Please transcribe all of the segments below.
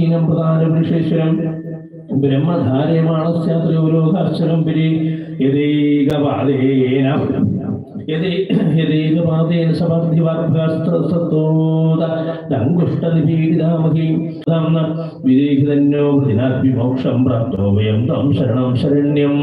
ബ്രഹ്മലീനം പ്രധാന പുരുഷേശ്വരം ബ്രഹ്മധാര്യമാണസ്യാത്രയോരോഹർച്ചനം പിരി പ്രാപ്തോ വയം തം ശരണം ശരണ്യം.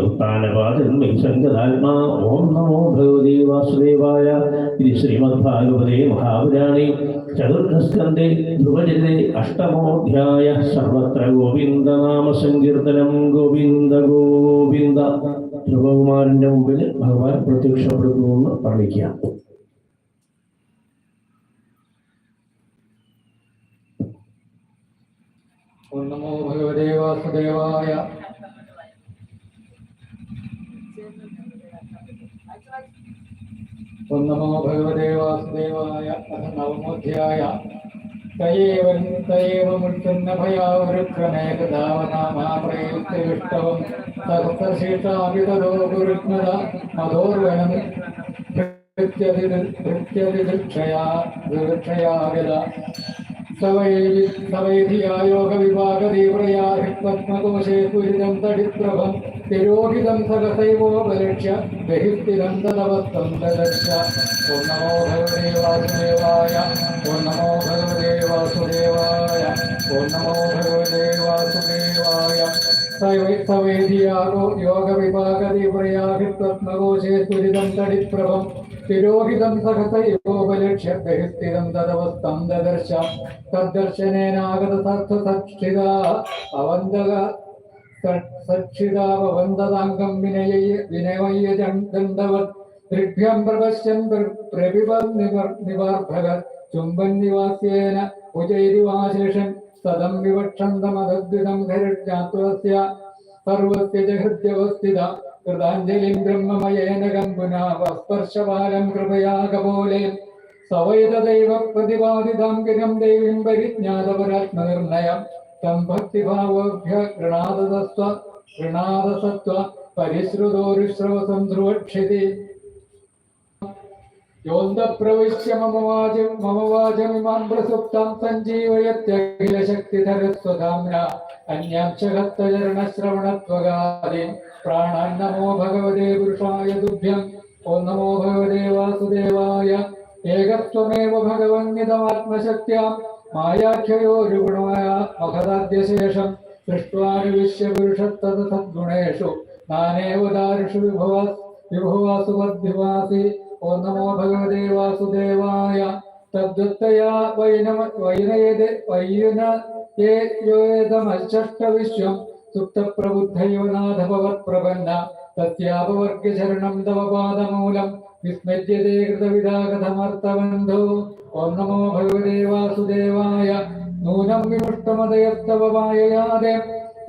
ഉത്താനപാതന്മൈ സംഗതാത്മാ ഓം നമോ ഭഗവതി വാസുദേവായ ഇത് ശ്രീമദ്ഭാഗവതേ മഹാപുരാണി ചതുർത്ഥസ്കന്ധേ ധ്രുവചരിതേ അഷ്ടമോധ്യായ സർവത്ര ഗോവിന്ദ നാമ സങ്കീർത്തനം ഗോവിന്ദ ഗോവിന്ദ ധ്രുവകുമാരന്റെ മുമ്പിൽ ഭഗവാൻ പ്രത്യക്ഷപ്പെടുന്നു എന്ന് പറഞ്ഞിരിക്കുക ഓം നമോ വാസുദേവായ. നമോ വാസുദേവായ. നവമോധ്യായ. ദുർക്ഷയാവിത സവൈധിയായോഗവിഭാഗതീവ്രയാഹിപത്മകോശേ പുരിതം തടിപ്രഭം തിരോഹിതം സഹസൈവോപലക്ഷ്യ ബഹിസ്ഥിരം തദവസ്തം തദക്ഷ ഓം നമോ ഭഗവതേ വാസുദേവായ ഓം നമോ ഭഗവതേ വാസുദേവായ ഓം നമോ ഭഗവതേ വാസുദേവായ സവേദിയാഗോ യോഗവിഭാഗതീവ്രയാഹിപത്മകോശേ പുരിതം തടിപ്രഭം തിരോഹിതം സഹസൈവോപലക്ഷ്യ ബഹിസ്ഥിരം തദവസ്തം ദദർശ. തദ്ദർശനേനാഗത സത്സക്ഷിത അവന്തക സക്ഷിതാവന്തതാംഗം വിനയ വിനമയ്യ ദണ്ഡവർ ത്രിഭ്യം പ്രപശ്യൻ നിവർ നിവാർഭകർ ചുംബൻ നിവാസ്യേന ഉജൈരുവാശേഷൻ സദം വിവക്ഷന്തമതദ്വിതം ഖരിജ്ഞാത്വസ്യ സർവസ്യ ജഹൃദ്യവസ്ഥിത ഹൃദ്യവസ്ഥിത കൃതാഞ്ജലിം ബ്രഹ്മമയേന കമ്പുനാ വസ്പർശപാലം കൃപയാ കപോലേ സവൈതദൈവ പ്രതിപാദിതാം ഗിരം ദേവീം പരിജ്ഞാതപരാത്മനിർണയം. തം ഭക്തിഭാവോഭ്യ ഗൃണാദസ്വ ഗൃണാദസത്വ പരിശ്രുതോരുശ്രവസം ധ്രുവക്ഷിതി യോന്തപ്രവിശ്യ മമവാചം മമവാചമിമാം മമ വാചമിമാം പ്രസുപ്താം സഞ്ജീവയത്യഖില അന്യാംശഹസ്തചരണശ്രവണത്വകാദീൻ പ്രാണാൻ നമോ ഭഗവതേ പുരുഷായ ദുഭ്യം ഓം നമോ ഭഗവതേ വാസുദേവായ. ഏകത്വമേവ ഭഗവന്യതമാത്മശക്ത്യാം മായാഖ്യയോരുഗുണമായ മഹദാദ്യശേഷം സൃഷ്ട്വാനുവിശ്യപുരുഷത്തത് സദ്ഗുണേഷു. നാനേവദാരുഷു വിഭവ വിഭവാസുമദ്ഭിവാസി ഓം നമോ ഭഗവതേ വാസുദേവായ. തദ്വത്തയാ വൈനമ വൈനയത വൈന യേതമഷ്ടവിശ്വം സുപ്തപ്രബുദ്ധയോ നാഥഭവത്പ്രപന്ന തസ്യാപവർഗ്യശരണം തവ പാദമൂലം വിസ്മര്യതേ കൃതവിദാകഥമർത്ഥബന്ധോ ഓം നമോ ഭഗവതേ വാസുദേവായ നൂനം വിമുഷ്ടമതയസ്തവ മായയാതെ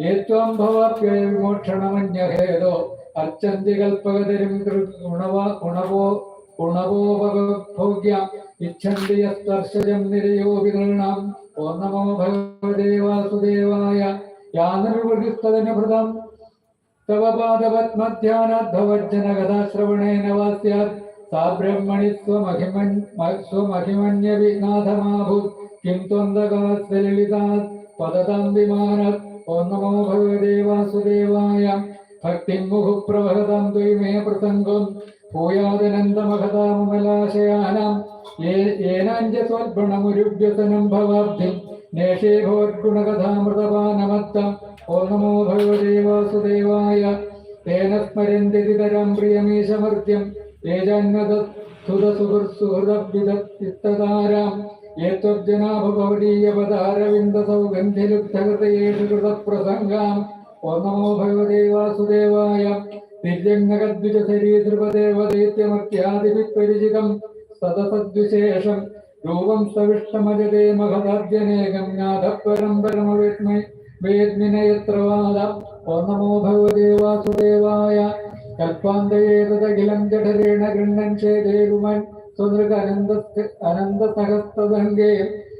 ഏത്വം ഭവാപ്യ വിമോക്ഷണമന്യഹേതോ അർച്ചന്തി കൽപ്പകതരും ഗുണവ ഗുണവോ ഗുണവോപഭോഗ്യ ഇച്ഛന്തി യസ്പർശജം നിരയോ വിനൃണാം ഓം നമോ ഭഗവതേ വാസുദേവായ യാനിർവൃതിസ്തദനുഭൃതം തവ പാദപത്മധ്യാനാദ്ധവജ്ജനകഥാശ്രവണേന വാസ്യാത് സാ ബ്രഹ്മണി സ്വമഹിമൻ സ്വമഹിമന്യവിനാഥമാഭൂത് കിം ത്വന്തകാസ്വലിതാത് പദതാം വിമാനാത് ഓം നമോ ഭഗവതേ വാസുദേവായ ഭക്തിം മുഹു പ്രവഹതാം ദ്വൈമേ പ്രസംഗം. ഭൂയാദനന്ദമഹതാമലാശയാനാം ഏനാഞ്ജസ്വൽഗുണമുരുഭ്യസനം ഭവാബ്ധിം. നേഷേ ഭവദ്ഗുണകഥാമൃതപാനമത്തം ഓം നമോ തേന നമോ സദസദ്വിശേഷം രൂപം സവിഷ്ടമജതേ മഹദാദ്യനേകം നാഥപരം പരമവേത്മ വേദ്മിനയത്രവാദ ഓം നമോ ഭഗവതേ വാസുദേവായ കൽപ്പാന്തയേതഖിലം ജഠരേണ ഗൃണ്ണൻ ചേതേകുമൻ സ്വനൃഗ അനന്ത അനന്തസഹസ്തഭംഗേ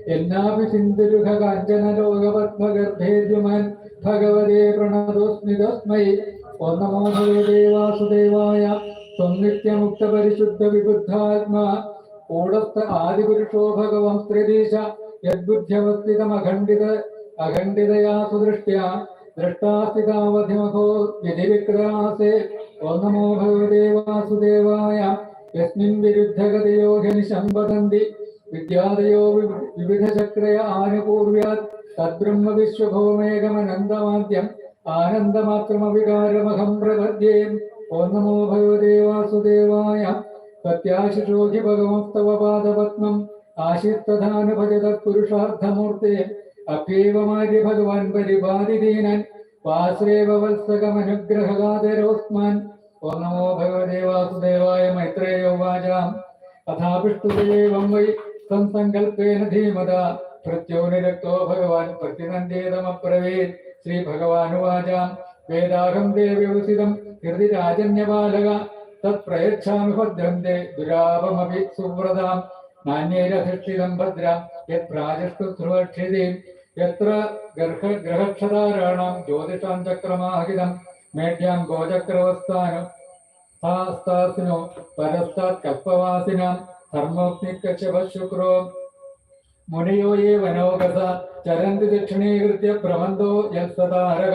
എന്നാപി സിന്ധുരുഖ കാഞ്ചന ലോകപത്മഗർഭേദ്യുമൻ ഭഗവതേ പ്രണതോസ്മിതസ്മൈ ഓം നമോ ഭഗവതേ വാസുദേവായ സ്വനിത്യമുക്ത പരിശുദ്ധ വിബുദ്ധാത്മാ കൂടസ്ഥ ആദിപുരുഷോ ഭഗവം സ്ത്രീദീശ യദ്ബുദ്ധ്യവസ്ഥിതമഖണ്ഡിത അഖണ്ഡിതയാ സുദൃഷ്ട്യ ദൃഷ്ടാസ്ഥിതാവധിമഹോ വിധിവിക്രാസേ. ഓന്നമോ നമോ ഭഗവതേ വാസുദേവായ യസ്മിൻ വിരുദ്ധഗതയോ ഹനിശംവദന്തി വിദ്യാദയോ വിവിധ ചക്രയ ആനുപൂർവ്യാത് തദ്ബ്രഹ്മ വിശ്വഭൗമേകമനന്തമാദ്യം ആനന്ദമാത്രമവികാരമഹം പ്രപദ്യേ. ओम नमो भगवते वासुदेवाय प्रत्याशिषोहि पादपत्मम् आशिप्रधान भज तत्पुरुषार्थमूर्ते अप्येवमार्य भगवान् परिपादिदीनन् वास्रेव वत्सकमनुग्रहगादरोऽस्मान् ओम नमो भगवते मैत्रेय उवाचाम्। अथापिष्टुदेवं वै संसङ्कल्पेन धीमदा। प्रत्यो निरक्तो भगवान् प्रतिनन्देदमब्रवीत्। श्रीभगवानुवाचाम्। വേദാഹം ദേവ്യവസിതം ഹൃദി രാജന്യപാലക. തത്പ്രയച്ഛാമി ഭദ്രന്തെ. ദുരാപമപി സുവ്രതാം. നാണ്യേരധിഷ്ഠിതം ഭദ്ര. യത് പ്രാജഷ്ടു ധ്രുവക്ഷിതീം. യത്ര ഗർഹ ഗ്രഹക്ഷതാരാണാം ജ്യോതിഷാം ചക്രമാഹിതം. മേഢ്യാം ഗോചക്രവസ്ഥാനം. സ്ഥാസ്നോ പരസ്താത് കൽപ്പവാസിനാം ധർമ്മോഗ്നിക്കശുക്രോ മുനയോ യേ ചരന്തി ദക്ഷിണീകൃത്യ ഭ്രമന്തോ യത്സതാരക